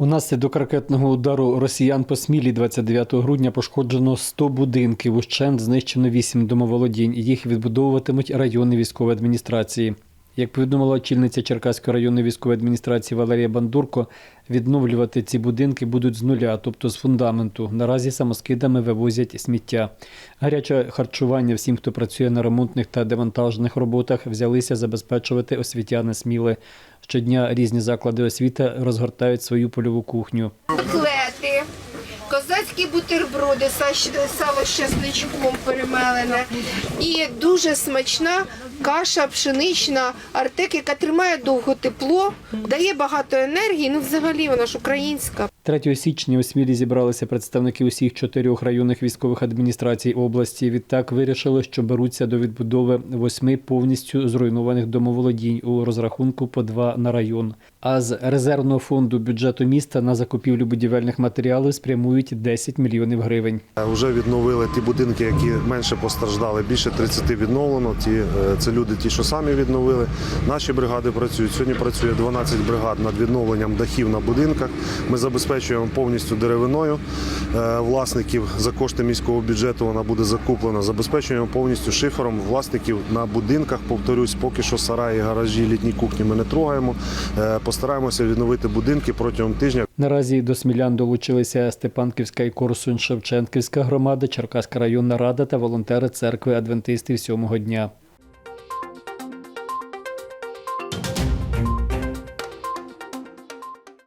Унаслідок ракетного удару росіян по Смілі 29 грудня пошкоджено 100 будинків. Ущент знищено 8 домоволодінь. Їх відбудовуватимуть районні військові адміністрації. Як повідомила очільниця Черкаської районної військової адміністрації Валерія Бандурко, відновлювати ці будинки будуть з нуля, тобто з фундаменту. Наразі самоскидами вивозять сміття. Гаряче харчування всім, хто працює на ремонтних та демонтажних роботах, взялися забезпечувати освітяни Сміли. Щодня різні заклади освіти розгортають свою польову кухню. Козацькі бутерброди, сало з щасничком перемелене і дуже смачна каша пшенична артек, яка тримає довго тепло, дає багато енергії. Ну, взагалі вона ж українська. 3 січня у Смілі зібралися представники усіх чотирьох районних військових адміністрацій області. Відтак вирішили, що беруться до відбудови восьми повністю зруйнованих домоволодінь у розрахунку по два на район. А з резервного фонду бюджету міста на закупівлю будівельних матеріалів спрямують 10 мільйонів гривень. Вже відновили ті будинки, які менше постраждали. Більше 30 відновлено. Ті е, це люди, ті, що самі відновили. Наші бригади працюють. Сьогодні працює 12 бригад над відновленням дахів на будинках. Ми забезпечуємо повністю деревиною е, власників за кошти міського бюджету. Вона буде закуплена. Забезпечуємо повністю шифером власників на будинках. Повторюсь, поки що сараї, гаражі, літні кухні ми не трогаємо. Е, Постараємося відновити будинки протягом тижня. Наразі до смілян долучилися Степанківська і Корсунь-Шевченківська громада, Черкаська районна рада та волонтери церкви адвентистів сьомого дня.